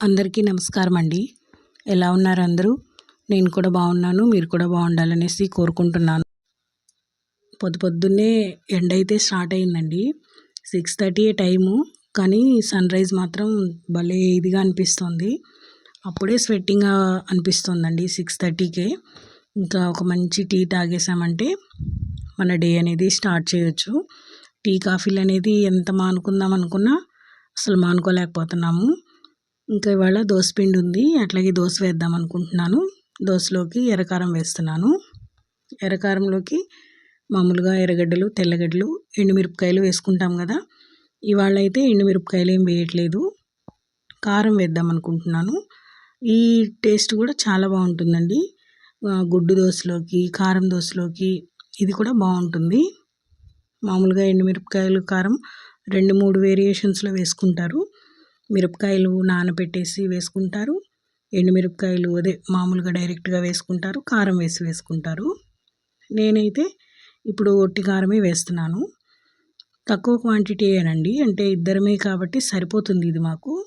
అందరికీ నమస్కారం అండి ఎలా ఉన్నారు అందరూ? నేను కూడా బాగున్నాను మీరు కూడా బాగుండాలనేసి కోరుకుంటున్నాను. పొద్దు పొద్దున్నే ఎండ అయితే స్టార్ట్ అయిందండి. సిక్స్ థర్టీ టైము కానీ సన్ రైజ్ మాత్రం భలే ఇదిగా అనిపిస్తుంది. అప్పుడే స్వెట్టింగ్ అనిపిస్తుందండి సిక్స్ థర్టీకే. ఇంకా ఒక మంచి టీ తాగేసామంటే మన డే అనేది స్టార్ట్ చేయొచ్చు. టీ కాఫీలు అనేది ఎంత మానుకుందాం అనుకున్నా అసలు మానుకోలేకపోతున్నాము. ఇంకా ఇవాళ పిండి ఉంది. అట్లాగే దోశ వేద్దాం అనుకుంటున్నాను. దోశలోకి ఎర్రకారం వేస్తున్నాను. ఎర్రకారంలోకి మామూలుగా ఎర్రగడ్డలు తెల్లగడ్డలు ఎండుమిరపకాయలు వేసుకుంటాం కదా. ఇవాళ అయితే ఎండుమిరపకాయలు ఏం వేయట్లేదు. కారం వేద్దాం అనుకుంటున్నాను. ఈ టేస్ట్ కూడా చాలా బాగుంటుందండి. గుడ్డు దోశలోకి కారం దోశలోకి ఇది కూడా బాగుంటుంది. మామూలుగా ఎండుమిరపకాయలు కారం రెండు మూడు వేరియేషన్స్లో వేసుకుంటారు. మిరపకాయలు నానబెట్టేసి వేసుకుంటారు. ఎండుమిరపకాయలు అదే మామూలుగా డైరెక్ట్గా వేసుకుంటారు. కారం వేసి వేసుకుంటారు. నేనైతే ఇప్పుడు ఒట్టి కారమే వేస్తున్నాను. తక్కువ క్వాంటిటీ ఏనండి. అంటే ఇద్దరమే కాబట్టి సరిపోతుంది ఇది మాకు.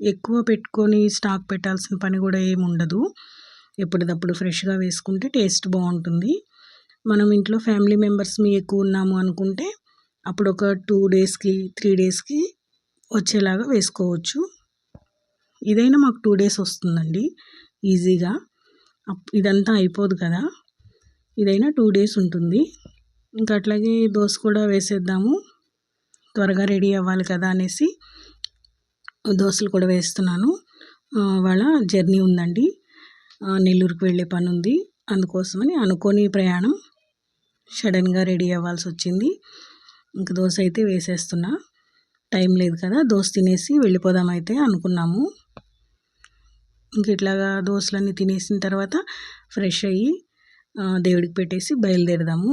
ఎక్కువ పెట్టుకొని స్టాక్ పెట్టాల్సిన పని కూడా ఏమి ఉండదు. ఎప్పటికప్పుడు ఫ్రెష్గా వేసుకుంటే టేస్ట్ బాగుంటుంది. మనం ఇంట్లో ఫ్యామిలీ మెంబర్స్ మీ ఎక్కువ ఉన్నాము అనుకుంటే అప్పుడు ఒక టూ డేస్కి త్రీ డేస్కి వచ్చేలాగా వేసుకోవచ్చు. ఇదైనా మాకు టూ డేస్ వస్తుందండి. ఈజీగా. ఇదంతా అయిపోదు కదా. ఇదైనా టూ డేస్ ఉంటుంది. ఇంకా అట్లాగే దోశ కూడా వేసేద్దాము. త్వరగా రెడీ అవ్వాలి కదా అనేసి దోశలు కూడా వేస్తున్నాను. వాళ్ళ జర్నీ ఉందండి. నెల్లూరుకు వెళ్ళే పని ఉంది. అందుకోసమని అనుకోని ప్రయాణం సడన్గా రెడీ అవ్వాల్సి వచ్చింది. ఇంక దోశ అయితే వేసేస్తున్నా. టైం లేదు కదా దోశ తినేసి వెళ్ళిపోదాం అయితే అనుకున్నాము. ఇంక ఇట్లాగా దోశలన్నీ తినేసిన తర్వాత ఫ్రెష్ అయ్యి దేవుడికి పెట్టేసి బయలుదేరదాము.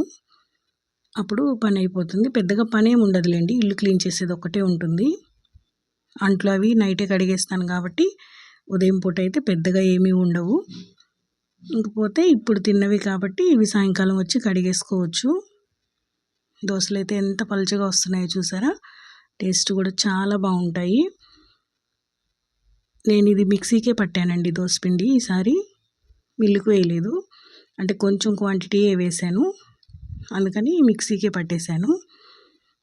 అప్పుడు పని అయిపోతుంది. పెద్దగా పని ఏమి ఉండదులేండి ఇల్లు క్లీన్ చేసేది ఒక్కటే ఉంటుంది. అంట్లు అవి నైటే కడిగేస్తాను కాబట్టి ఉదయం పూట అయితే పెద్దగా ఏమీ ఉండవు. ఇంకపోతే ఇప్పుడు తిన్నవి కాబట్టి ఇవి సాయంకాలం వచ్చి కడిగేసుకోవచ్చు. దోశలు అయితే ఎంత పలుచగా వస్తున్నాయో చూసారా? టేస్ట్ కూడా చాలా బాగుంటాయి. నేను ఇది మిక్సీకే పట్టానండి దోసపిండి ఈసారి మిల్లుకు వేయలేదు. అంటే కొంచెం క్వాంటిటీయే వేసాను అందుకని మిక్సీకే పట్టేశాను.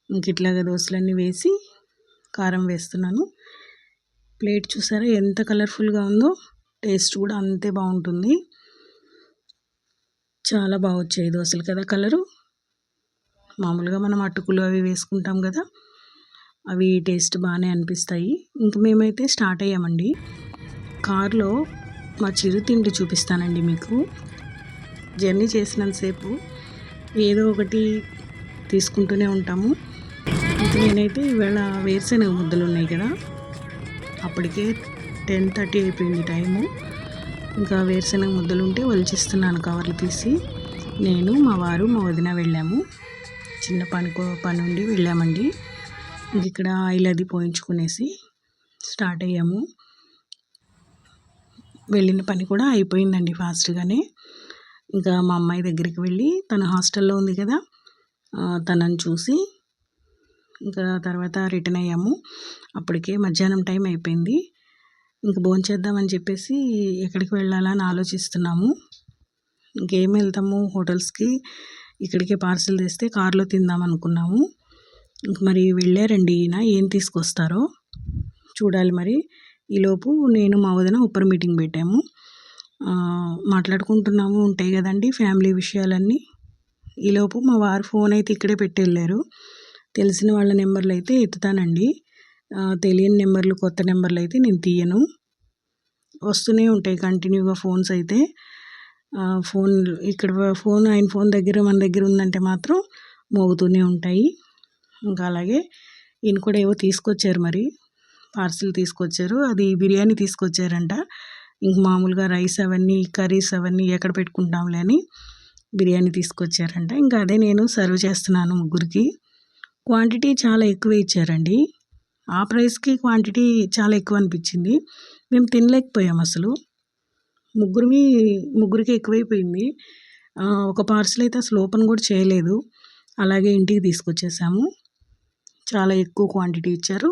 ఇంక ఇట్లాగా దోశలన్నీ వేసి కారం వేస్తున్నాను. ప్లేట్ చూసారా ఎంత కలర్ఫుల్గా ఉందో. టేస్ట్ కూడా అంతే బాగుంటుంది. చాలా బాగా వచ్చాయి దోశలు కదా కలరు. మామూలుగా మనం అటుకులు అవి వేసుకుంటాం కదా. అవి టేస్ట్ బాగానే అనిపిస్తాయి. ఇంక మేమైతే స్టార్ట్ అయ్యామండి. కారులో మా చిరుతిండి చూపిస్తానండి మీకు. జర్నీ చేసినంతసేపు ఏదో ఒకటి తీసుకుంటూనే ఉంటాము. ఇంక నేనైతే ఈవేళ వేరుశనగ ముద్దలు ఉన్నాయి కదా. అప్పటికే టెన్ థర్టీ అయిపోయింది టైము. ఇంకా వేరుశనగ ముద్దలు ఉంటే వలిచిస్తున్నాను కవర్లు తీసి. నేను మా వారు మా వదిన వెళ్ళాము. చిన్న పని పని ఉండి వెళ్ళామండి. ఇక్కడ ఆయిల్ అది పోయించుకునేసి స్టార్ట్ అయ్యాము. వెళ్ళిన పని కూడా అయిపోయిందండి ఫాస్ట్గానే. ఇంకా మా అమ్మాయి దగ్గరికి వెళ్ళి తన హాస్టల్లో ఉంది కదా తనని చూసి ఇంకా తర్వాత రిటర్న్ అయ్యాము. అప్పటికే మధ్యాహ్నం టైం అయిపోయింది. ఇంక భోంచేద్దామని చెప్పేసి ఎక్కడికి వెళ్ళాలని ఆలోచిస్తున్నాము. ఇంకేం వెళ్తాము హోటల్స్కి ఇక్కడికే పార్సిల్ తెస్తే కార్లో తిందాం అనుకున్నాము మరి వెళ్ళారండి ఈయన ఏం తీసుకొస్తారో చూడాలి మరి. ఈలోపు నేను మా వదిన ఉప్పర్ మీటింగ్ పెట్టాము. మాట్లాడుకుంటున్నాము ఉంటాయి కదండి ఫ్యామిలీ విషయాలన్నీ. ఈలోపు మా వారు ఫోన్ అయితే ఇక్కడే పెట్టి వెళ్ళారు. తెలిసిన వాళ్ళ నెంబర్లు అయితే ఎత్తుతానండి. తెలియని నెంబర్లు కొత్త నెంబర్లు అయితే నేను తీయను. వస్తూనే ఉంటాయి కంటిన్యూగా ఫోన్స్ అయితే. ఫోన్ ఇక్కడ ఫోన్ ఆయన ఫోన్ దగ్గర మన దగ్గర ఉందంటే మాత్రం మోగుతూనే ఉంటాయి. ఇంకా అలాగే ఈయన కూడా ఏవో తీసుకొచ్చారు మరి. పార్సిల్ తీసుకొచ్చారు. అది బిర్యానీ తీసుకొచ్చారంట. ఇంక మామూలుగా రైస్ అవన్నీ కర్రీస్ అవన్నీ ఎక్కడ పెట్టుకుంటాంలే అని బిర్యానీ తీసుకొచ్చారంట. ఇంకా అదే నేను సర్వ్ చేస్తున్నాను ముగ్గురికి. క్వాంటిటీ చాలా ఎక్కువ ఇచ్చారండి. ఆ ప్రైస్కి క్వాంటిటీ చాలా ఎక్కువ అనిపించింది. మేము తినలేకపోయాం అసలు. ముగ్గురివి ముగ్గురికి ఎక్కువైపోయింది. ఒక పార్సల్ అయితే అసలు ఓపెన్ కూడా చేయలేదు. అలాగే ఇంటికి తీసుకొచ్చేసాము. చాలా ఎక్కువ క్వాంటిటీ ఇచ్చారు.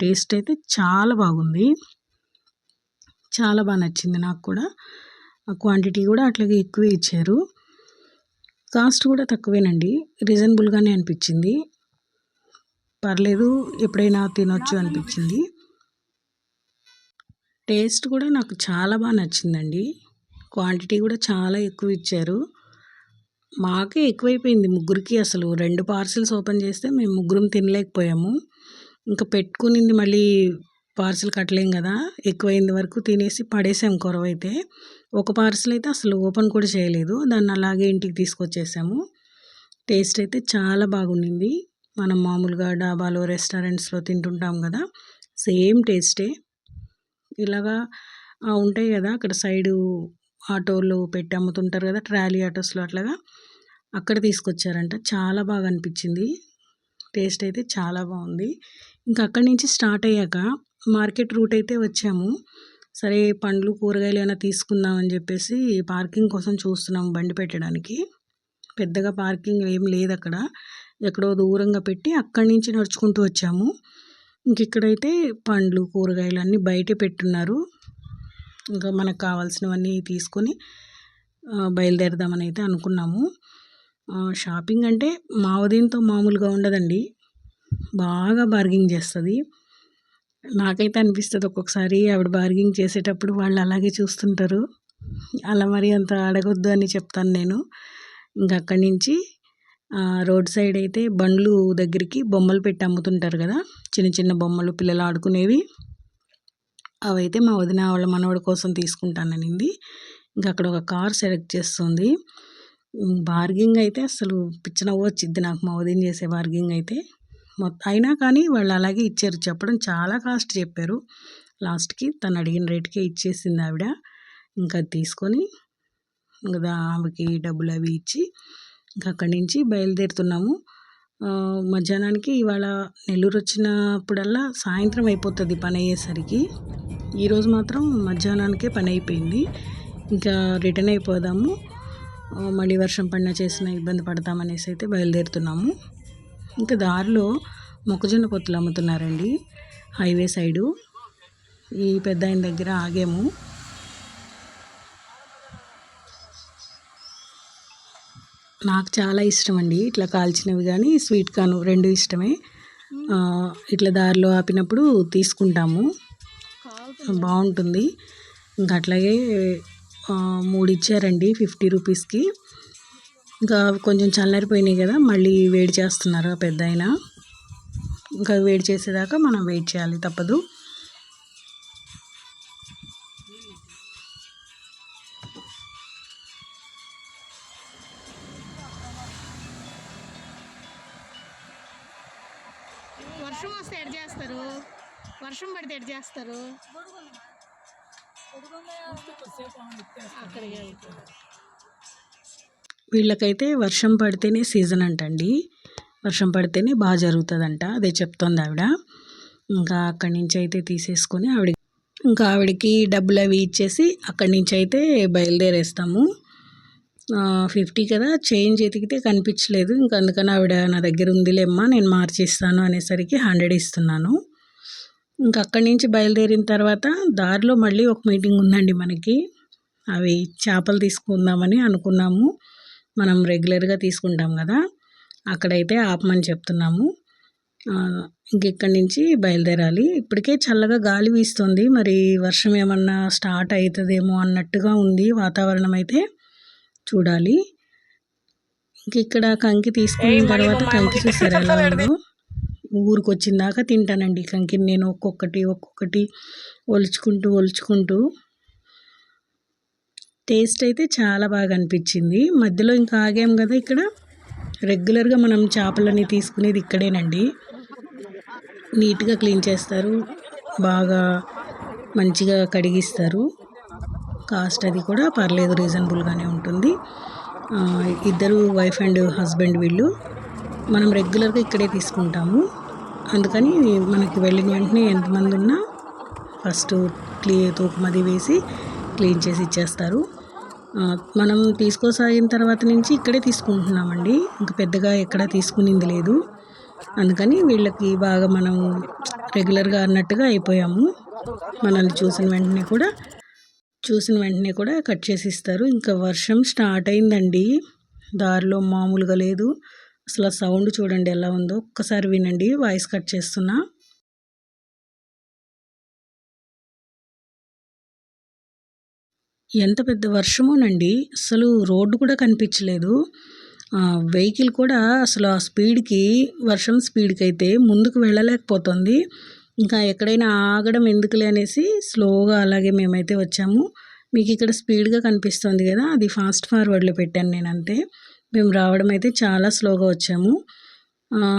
టేస్ట్ అయితే చాలా బాగుంది. చాలా బాగా నచ్చింది నాకు కూడా. క్వాంటిటీ కూడా అట్లాగే ఎక్కువే ఇచ్చారు. కాస్ట్ కూడా తక్కువేనండి. రీజనబుల్గానే అనిపించింది. పర్లేదు ఎప్పుడైనా తినొచ్చు అనిపించింది. టేస్ట్ కూడా నాకు చాలా బాగా నచ్చిందండి. క్వాంటిటీ కూడా చాలా ఎక్కువ ఇచ్చారు. మాకే ఎక్కువైపోయింది ముగ్గురికి అసలు. రెండు పార్సిల్స్ ఓపెన్ చేస్తే మేము ముగ్గురం తినలేకపోయాము. ఇంకా పెట్టుకునింది మళ్ళీ పార్సిల్ కట్టలేం కదా. ఎక్కువైంది వరకు తినేసి పడేసాం కొరవైతే. ఒక పార్సిల్ అయితే అసలు ఓపెన్ కూడా చేయలేదు. దాన్ని అలాగే ఇంటికి తీసుకొచ్చేసాము. టేస్ట్ అయితే చాలా బాగుండింది. మనం మామూలుగా డాబాలో రెస్టారెంట్స్లో తింటుంటాం కదా. సేమ్ టేస్టే. ఇలాగా ఉంటాయి కదా అక్కడ సైడు ఆటోలు పెట్టి అమ్ముతుంటారు కదా ట్రాలీ ఆటోస్లో అట్లాగా. అక్కడ తీసుకొచ్చారంట. చాలా బాగా అనిపించింది. టేస్ట్ అయితే చాలా బాగుంది. ఇంకా అక్కడి నుంచి స్టార్ట్ అయ్యాక మార్కెట్ రూట్ అయితే వచ్చాము. సరే పండ్లు కూరగాయలు ఏమైనా తీసుకుందాం అని చెప్పేసి పార్కింగ్ కోసం చూస్తున్నాము బండి పెట్టడానికి. పెద్దగా పార్కింగ్ ఏం లేదు అక్కడ. ఎక్కడో దూరంగా పెట్టి అక్కడి నుంచి నడుచుకుంటూ వచ్చాము. ఇంక ఇక్కడైతే పండ్లు కూరగాయలు అన్నీ బయట పెట్టున్నారు. ఇంకా మనకు కావాల్సినవన్నీ తీసుకొని బయలుదేరదామని అయితే అనుకున్నాము. షాపింగ్ అంటే మా ఉదయంతో మామూలుగా ఉండదండి. బాగా బార్గింగ్ చేస్తుంది. నాకైతే అనిపిస్తుంది ఒక్కొక్కసారి ఆవిడ బార్గింగ్ చేసేటప్పుడు వాళ్ళు అలాగే చూస్తుంటారు. అలా మరి అంత అడగొద్దు అని చెప్తాను నేను. ఇంకా అక్కడి నుంచి రోడ్ సైడ్ అయితే బండ్లు దగ్గరికి బొమ్మలు పెట్టి అమ్ముతుంటారు కదా. చిన్న చిన్న బొమ్మలు పిల్లలు ఆడుకునేవి. అవైతే మా వదిన వాళ్ళ మనవడి కోసం తీసుకుంటాననింది. ఇంకా అక్కడ ఒక కార్ సెలెక్ట్ చేస్తుంది. బార్గింగ్ అయితే అసలు పిచ్చనవ్వు వచ్చిద్ది నాకు. మా వదిన చేసే బార్గింగ్ అయితే మొత్తం అయినా కానీ వాళ్ళు అలాగే ఇచ్చారు. చెప్పడం చాలా కాస్ట్ చెప్పారు. లాస్ట్కి తను అడిగిన రేట్కే ఇచ్చేసింది ఆవిడ. ఇంకా తీసుకొని ఇంకా ఆమెకి డబ్బులు అవి ఇచ్చి ఇంకా అక్కడి నుంచి బయలుదేరుతున్నాము. మధ్యాహ్నానికి ఇవాళ నెల్లూరు వచ్చినప్పుడల్లా సాయంత్రం అయిపోతుంది పని అయ్యేసరికి. ఈరోజు మాత్రం మధ్యాహ్నానికే పని అయిపోయింది. ఇంకా రిటర్న్ అయిపోదాము. మళ్ళీ వర్షం పడిన చేసిన ఇబ్బంది పడతామనేసి అయితే బయలుదేరుతున్నాము. ఇంకా దారిలో మొక్కజొన్న పొత్తులు అమ్ముతున్నారండి హైవే సైడు. ఈ పెద్ద ఆయన దగ్గర ఆగాము. నాకు చాలా ఇష్టం అండి ఇట్లా కాల్చినవి కానీ స్వీట్ కాను రెండు ఇష్టమే. ఇట్లా దారిలో ఆపినప్పుడు తీసుకుంటాము. బాగుంటుంది ఇంకా అట్లాగే మూడు ఇచ్చారండి ఫిఫ్టీ రూపీస్కి. ఇంకా కొంచెం చల్లారిపోయినాయి కదా మళ్ళీ వేడి చేస్తున్నారు పెద్ద అయినా ఇంకా వేడి చేసేదాకా మనం వెయిట్ చేయాలి తప్పదు. వర్షం పడితే ఎడ్ చేస్తారు? వీళ్ళకైతే వర్షం పడితేనే సీజన్ అంటండి. వర్షం పడితేనే బాగా జరుగుతుందంట. అదే చెప్తోంది ఆవిడ. ఇంకా అక్కడి నుంచి అయితే తీసేసుకొని ఆవిడ ఇంకా ఆవిడకి డబ్బులు అవి ఇచ్చేసి అక్కడి నుంచి అయితే బయలుదేరేస్తాము ఫిఫ్టీ కదా? చేంజ్ ఎతికితే కనిపించలేదు. ఇంకా అందుకని ఆవిడ నా దగ్గర ఉందిలేమ్మా నేను మార్చిస్తాను అనేసరికి హండ్రెడ్ ఇస్తున్నాను. ఇంకా అక్కడి నుంచి బయలుదేరిన తర్వాత దారిలో మళ్ళీ ఒక మీటింగ్ ఉందండి మనకి. అవి చేపలు తీసుకుందామని అనుకున్నాము. మనం రెగ్యులర్గా తీసుకుంటాం కదా. అక్కడైతే ఆపమని చెప్తున్నాము. ఇంకెక్కడి నుంచి బయలుదేరాలి. ఇప్పటికే చల్లగా గాలి వీస్తుంది. మరి వర్షం ఏమన్నా స్టార్ట్ అవుతుందేమో అన్నట్టుగా ఉంది వాతావరణం అయితే. చూడాలి. ఇంక ఇక్కడ కంకి తీసుకున్న తర్వాత కంకి చూసారు ఎలా ఉందో ఊరికి వచ్చిన దాకా తింటానండి. కంకిని నేను ఒక్కొక్కటి ఒక్కొక్కటి ఒలుచుకుంటూ ఒలుచుకుంటూ. టేస్ట్ అయితే చాలా బాగా అనిపించింది. మధ్యలో ఇంకా ఆగాం కదా ఇక్కడ. రెగ్యులర్గా మనం చేపలని తీసుకునేది ఇక్కడేనండి. నీట్గా క్లీన్ చేస్తారు. బాగా మంచిగా కడిగిస్తారు. కాస్ట్ అది కూడా పర్లేదు రీజనబుల్గానే ఉంటుంది. ఇద్దరు వైఫ్ అండ్ హస్బెండ్ వీళ్ళు. మనం రెగ్యులర్గా ఇక్కడే తీసుకుంటాము. అందుకని మనకి వెళ్ళిన వెంటనే ఎంతమంది ఉన్నా ఫస్ట్ క్లీ తూకమది వేసి క్లీన్ చేసి ఇచ్చేస్తారు. మనం తీసుకోసాగిన తర్వాత నుంచి ఇక్కడే తీసుకుంటున్నామండి. ఇంకా పెద్దగా ఎక్కడా తీసుకునింది లేదు. అందుకని వీళ్ళకి బాగా మనం రెగ్యులర్గా అన్నట్టుగా అయిపోయాము. మనల్ని చూసిన వెంటనే కూడా చూసిన వెంటనే కూడా కట్ చేసి ఇస్తారు. ఇంకా వర్షం స్టార్ట్ అయిందండి. దారిలో మామూలుగా లేదు. అసలు ఆ సౌండ్ చూడండి ఎలా ఉందో. ఒక్కసారి వినండి వాయిస్ కట్ చేస్తున్నా. ఎంత పెద్ద వర్షమోనండి. అసలు రోడ్డు కూడా కనిపించలేదు. వెహికల్ కూడా అసలు ఆ స్పీడ్కి వర్షం స్పీడ్కి అయితే ముందుకు వెళ్ళలేకపోతుంది. ఇంకా ఎక్కడైనా ఆగడం ఎందుకులే అనేసి స్లోగా అలాగే మేమైతే వచ్చాము. మీకు ఇక్కడ స్పీడ్గా కనిపిస్తుంది కదా అది ఫాస్ట్ ఫార్వర్డ్లో పెట్టాను నేను అంతే మేము రావడం అయితే చాలా స్లోగా వచ్చాము.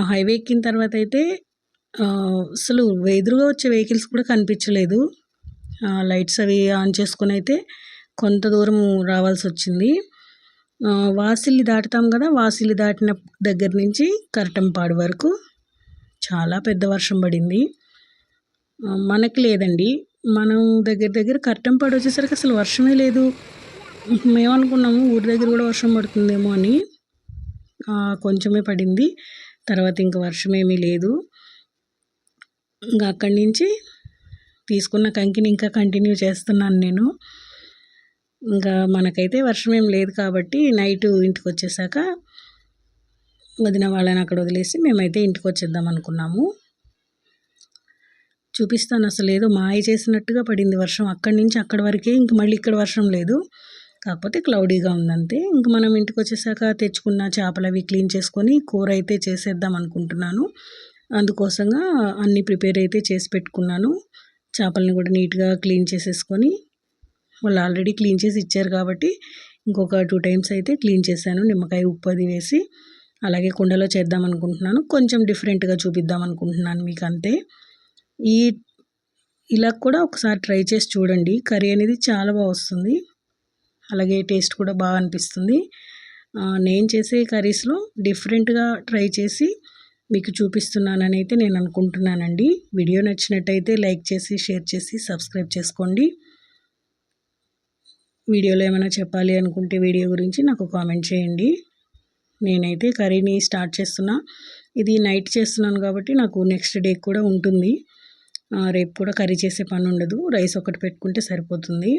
హైవే ఎక్కిన తర్వాత అయితే అసలు ఎదురుగా వచ్చే వెహికల్స్ కూడా కనిపించలేదు. లైట్స్ అవి ఆన్ చేసుకొని అయితే కొంత దూరం రావాల్సి వచ్చింది. వాసిల్లి దాటుతాం కదా వాసిల్లి దాటిన దగ్గర నుంచి కరటంపాడు వరకు చాలా పెద్ద వర్షం పడింది. మనకి లేదండి. మనం దగ్గర దగ్గర కరటంపాడు వచ్చేసరికి అసలు వర్షమే లేదు. మేమనుకున్నాము ఊరి దగ్గర కూడా వర్షం పడుతుందేమో అని. కొంచెమే పడింది. తర్వాత ఇంకా వర్షం ఏమీ లేదు. ఇంకా అక్కడి నుంచి తీసుకున్న కంకిని ఇంకా కంటిన్యూ చేస్తున్నాను నేను. ఇంకా మనకైతే వర్షం ఏం లేదు కాబట్టి నైట్ ఇంటికి వచ్చేసాక వదిన వాళ్ళని అక్కడ వదిలేసి మేమైతే ఇంటికి వచ్చేద్దాం అనుకున్నాము. చూపిస్తాను అసలు ఏదో మాయ చేసినట్టుగా పడింది వర్షం. అక్కడి నుంచి అక్కడి వరకే ఇంక మళ్ళీ ఇక్కడ వర్షం లేదు. కాకపోతే క్లౌడీగా ఉందంతే. ఇంక మనం ఇంటికి వచ్చేసాక తెచ్చుకున్న చేపలు అవి క్లీన్ చేసుకొని కూర అయితే చేసేద్దాం అనుకుంటున్నాను. అందుకోసంగా అన్నీ ప్రిపేర్ అయితే చేసి పెట్టుకున్నాను. చేపలని కూడా నీట్గా క్లీన్ చేసేసుకొని వాళ్ళు ఆల్రెడీ క్లీన్ చేసి ఇచ్చారు కాబట్టి ఇంకొక టూ టైమ్స్ అయితే క్లీన్ చేశాను. నిమ్మకాయ ఉప్పు అది వేసి అలాగే కుండలో చేద్దాం అనుకుంటున్నాను. కొంచెం డిఫరెంట్గా చూపిద్దాం అనుకుంటున్నాను మీకు అంతే ఈ ఇలా కూడా ఒకసారి ట్రై చేసి చూడండి. కర్రీ అనేది చాలా బాగా వస్తుంది. అలాగే టేస్ట్ కూడా బాగా అనిపిస్తుంది. నేను చేసే కర్రీస్లో డిఫరెంట్గా ట్రై చేసి మీకు చూపిస్తున్నానని అయితే నేను అనుకుంటున్నానండి. వీడియో నచ్చినట్టయితే లైక్ చేసి షేర్ చేసి సబ్స్క్రైబ్ చేసుకోండి. వీడియోలో ఏమైనా చెప్పాలి అనుకుంటే వీడియో గురించి నాకు కామెంట్ చేయండి. నేనైతే కర్రీని స్టార్ట్ చేస్తున్నా. ఇది నైట్ చేస్తున్నాను కాబట్టి నాకు నెక్స్ట్ డే కూడా ఉంటుంది. రేపు కూడా కర్రీ చేసే పని ఉండదు రైస్ ఒకటి పెట్టుకుంటే సరిపోతుంది.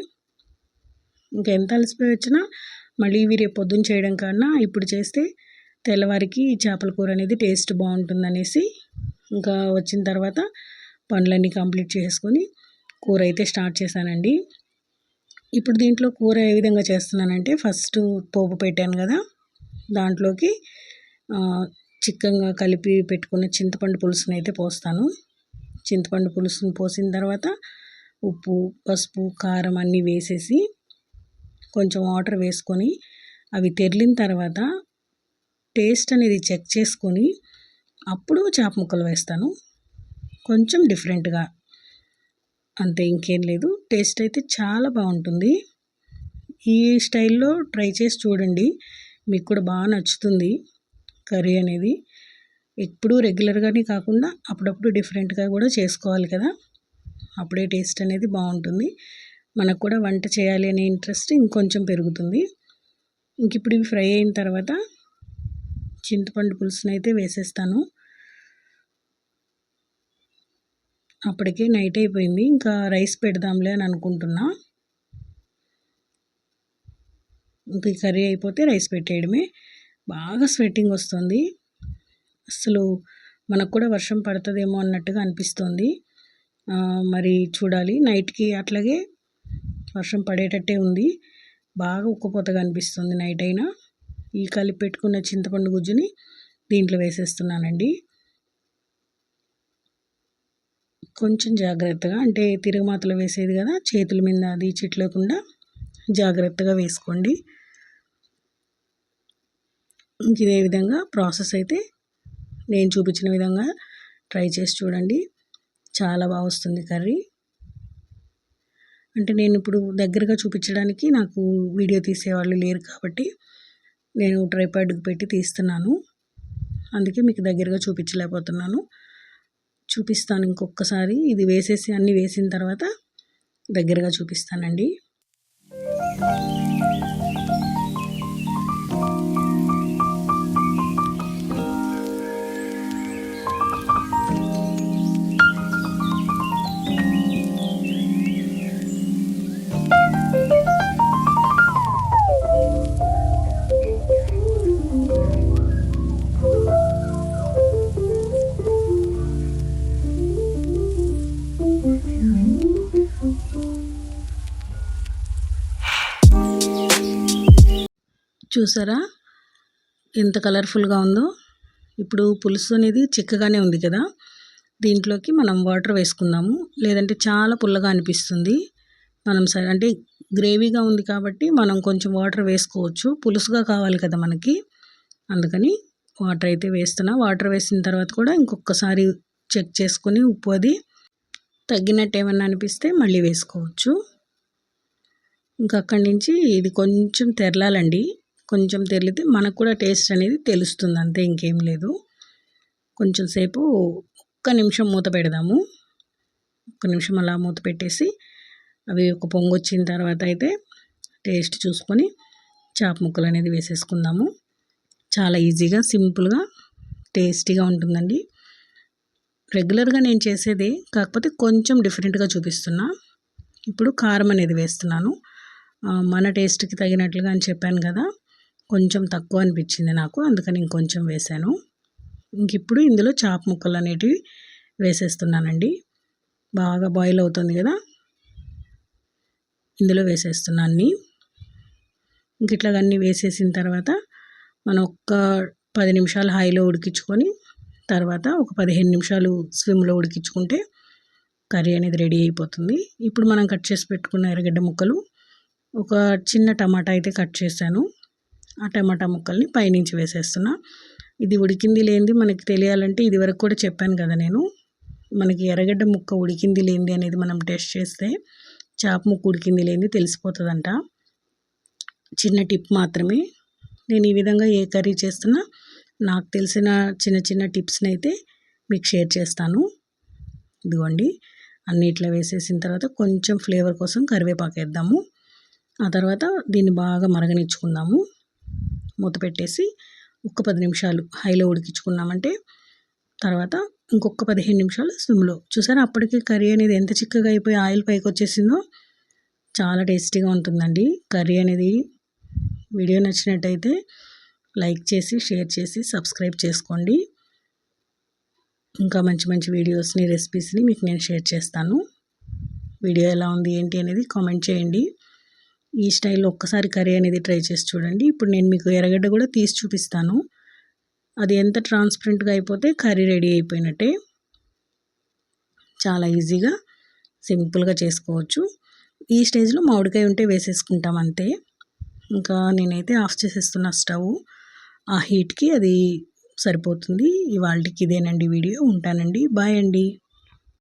ఇంకెంత అలసిపోయి వచ్చినా మళ్ళీ ఇవి రేపు పొద్దున్న చేయడం కన్నా ఇప్పుడు చేస్తే తెల్లవారికి చేపల కూర అనేది టేస్ట్ బాగుంటుంది అనేసి ఇంకా వచ్చిన తర్వాత పనులన్నీ కంప్లీట్ చేసుకొని కూర అయితే స్టార్ట్ చేశానండి. ఇప్పుడు దీంట్లో కూర ఏ విధంగా చేస్తున్నానంటే ఫస్ట్ పోపు పెట్టాను కదా దాంట్లోకి చిక్కగా కలిపి పెట్టుకున్న చింతపండు పులుసుని అయితే పోస్తాను. చింతపండు పులుసుని పోసిన తర్వాత ఉప్పు పసుపు కారం అన్నీ వేసేసి కొంచెం వాటర్ వేసుకొని అవి తెరిలిన తర్వాత టేస్ట్ అనేది చెక్ చేసుకొని అప్పుడు చేప ముక్కలు వేస్తాను. కొంచెం డిఫరెంట్గా. అంతే ఇంకేం లేదు. టేస్ట్ అయితే చాలా బాగుంటుంది. ఈ స్టైల్లో ట్రై చేసి చూడండి. మీకు కూడా బాగా నచ్చుతుంది కర్రీ అనేది. ఎప్పుడూ రెగ్యులర్గానే కాకుండా అప్పుడప్పుడు డిఫరెంట్గా కూడా చేసుకోవాలి కదా. అప్పుడే టేస్ట్ అనేది బాగుంటుంది. మనకు కూడా వంట చేయాలి అనే ఇంట్రెస్ట్ ఇంకొంచెం పెరుగుతుంది. ఇంక ఇప్పుడు ఇవి ఫ్రై అయిన తర్వాత చింతపండు పులుసుని అయితే వేసేస్తాను. అప్పటికే నైట్ అయిపోయింది. ఇంకా రైస్ పెడదాంలే అని అనుకుంటున్నా. ఇంక కర్రీ అయిపోతే రైస్ పెట్టేయడమే. బాగా స్వెట్టింగ్ వస్తుంది. అసలు మనకు కూడా వర్షం పడుతుందేమో అన్నట్టుగా అనిపిస్తుంది. మరి చూడాలి. నైట్కి అట్లాగే వర్షం పడేటట్టే ఉంది. బాగా ఉక్కపోతగా అనిపిస్తుంది నైట్ అయినా. ఈ కలిపి పెట్టుకున్న చింతపండు గుజ్జుని దీంట్లో వేసేస్తున్నానండి. కొంచెం జాగ్రత్తగా అంటే తిరుగుమాతలు వేసేది కదా చేతుల మీద అది చిట్లేకుండా జాగ్రత్తగా వేసుకోండి. ఇదే విధంగా ప్రాసెస్ అయితే నేను చూపించిన విధంగా ట్రై చేసి చూడండి. చాలా బాగా వస్తుంది కర్రీ. అంటే నేను ఇప్పుడు దగ్గరగా చూపించడానికి నాకు వీడియో తీసేవాళ్ళు లేరు కాబట్టి నేను ట్రైపాడ్కి పెట్టి తీస్తున్నాను. అందుకే మీకు దగ్గరగా చూపించలేకపోతున్నాను. చూపిస్తాను ఇంకొకసారి ఇది వేసేసి అన్నీ వేసిన తర్వాత దగ్గరగా చూపిస్తానండి. చూసారా? ఎంత కలర్ఫుల్గా ఉందో. ఇప్పుడు పులుసు అనేది చిక్కగానే ఉంది కదా. దీంట్లోకి మనం వాటర్ వేసుకుందాము. లేదంటే చాలా పుల్లగా అనిపిస్తుంది. మనం సరే అంటే గ్రేవీగా ఉంది కాబట్టి మనం కొంచెం వాటర్ వేసుకోవచ్చు. పులుసుగా కావాలి కదా మనకి. అందుకని వాటర్ అయితే వేస్తున్నా. వాటర్ వేసిన తర్వాత కూడా ఇంకొకసారి చెక్ చేసుకుని ఉప్పు అది తగ్గినట్టు ఏమన్నా అనిపిస్తే మళ్ళీ వేసుకోవచ్చు. ఇంకా అక్కడి నుంచి ఇది కొంచెం తెరలాలండి. కొంచెం తెరిలితే మనకు కూడా టేస్ట్ అనేది తెలుస్తుంది అంతే ఇంకేం లేదు. కొంచెం సేపు ఒక్క నిమిషం మూత పెడదాము. ఒక్క నిమిషం అలా మూత పెట్టేసి అవి ఒక పొంగు వచ్చిన తర్వాత అయితే టేస్ట్ చూసుకొని చాప ముక్కలు అనేది వేసేసుకుందాము. చాలా ఈజీగా సింపుల్గా టేస్టీగా ఉంటుందండి. రెగ్యులర్గా నేను చేసేది కాకపోతే కొంచెం డిఫరెంట్గా చూపిస్తున్నా. ఇప్పుడు కారం అనేది వేస్తున్నాను. మన టేస్ట్కి తగినట్లుగా అని చెప్పాను కదా. కొంచెం తక్కువ అనిపించింది నాకు అందుకని ఇంకొంచెం వేశాను. ఇంక ఇప్పుడు ఇందులో చాప ముక్కలు అనేటివి వేసేస్తున్నానండి. బాగా బాయిల్ అవుతుంది కదా? ఇందులో వేసేస్తున్నాను అన్నీ. ఇంక ఇట్లా అన్నీ వేసేసిన తర్వాత మనం ఒక్క పది నిమిషాలు హైలో ఉడికించుకొని తర్వాత ఒక పదిహేను నిమిషాలు స్విమ్లో ఉడికించుకుంటే కర్రీ అనేది రెడీ అయిపోతుంది. ఇప్పుడు మనం కట్ చేసి పెట్టుకున్న ఎర్రగడ్డ ముక్కలు ఒక చిన్న టమాటా అయితే కట్ చేశాను. ఆ టమాటా ముక్కల్ని పైనుంచి వేసేస్తున్నా. ఇది ఉడికింది లేనిది మనకి తెలియాలంటే ఇది వరకు కూడా చెప్పాను కదా నేను. మనకి ఎర్రగడ్డ ముక్క ఉడికింది లేనిది అనేది మనం టెస్ట్ చేస్తే చేప ముక్క ఉడికింది లేనిది తెలిసిపోతుందంట. చిన్న టిప్ మాత్రమే. నేను ఈ విధంగా ఏ కర్రీ చేస్తున్నా నాకు తెలిసిన చిన్న చిన్న టిప్స్ని అయితే మీకు షేర్ చేస్తాను. ఇదిగోండి. అన్ని ఇట్లా వేసేసిన తర్వాత కొంచెం ఫ్లేవర్ కోసం కరివేపాకు వేద్దాము. ఆ తర్వాత దీన్ని బాగా మరగనిచ్చుకుందాము. మూత పెట్టేసి ఒక్క పది నిమిషాలు హైలో ఉడికించుకున్నామంటే తర్వాత ఇంకొక పదిహేను నిమిషాలు సిమ్లో. చూసారా? అప్పటికి కర్రీ అనేది ఎంత చిక్కగా అయిపోయి ఆయిల్ పైకి వచ్చేసిందో చాలా టేస్టీగా ఉంటుందండి. కర్రీ అనేది వీడియో నచ్చినట్టయితే లైక్ చేసి షేర్ చేసి సబ్స్క్రైబ్ చేసుకోండి. ఇంకా మంచి మంచి వీడియోస్ని రెసిపీస్ని మీకు నేను షేర్ చేస్తాను. వీడియో ఎలా ఉంది ఏంటి అనేది కామెంట్ చేయండి. ఈ స్టైల్లో ఒక్కసారి కర్రీ అనేది ట్రై చేసి చూడండి. ఇప్పుడు నేను మీకు ఎర్రగడ్డ కూడా తీసి చూపిస్తాను. అది ఎంత ట్రాన్స్పరెంట్గా అయిపోతే కర్రీ రెడీ అయిపోయినట్టే. చాలా ఈజీగా సింపుల్గా చేసుకోవచ్చు. ఈ స్టేజ్లో మామిడికాయ ఉంటే వేసేసుకుంటాం అంతే. ఇంకా నేనైతే ఆఫ్ చేసేస్తున్న స్టవ్. ఆ హీట్కి అది సరిపోతుంది. ఇవాళకి ఇదేనండి వీడియో. ఉంటానండి. బాయ్ అండి.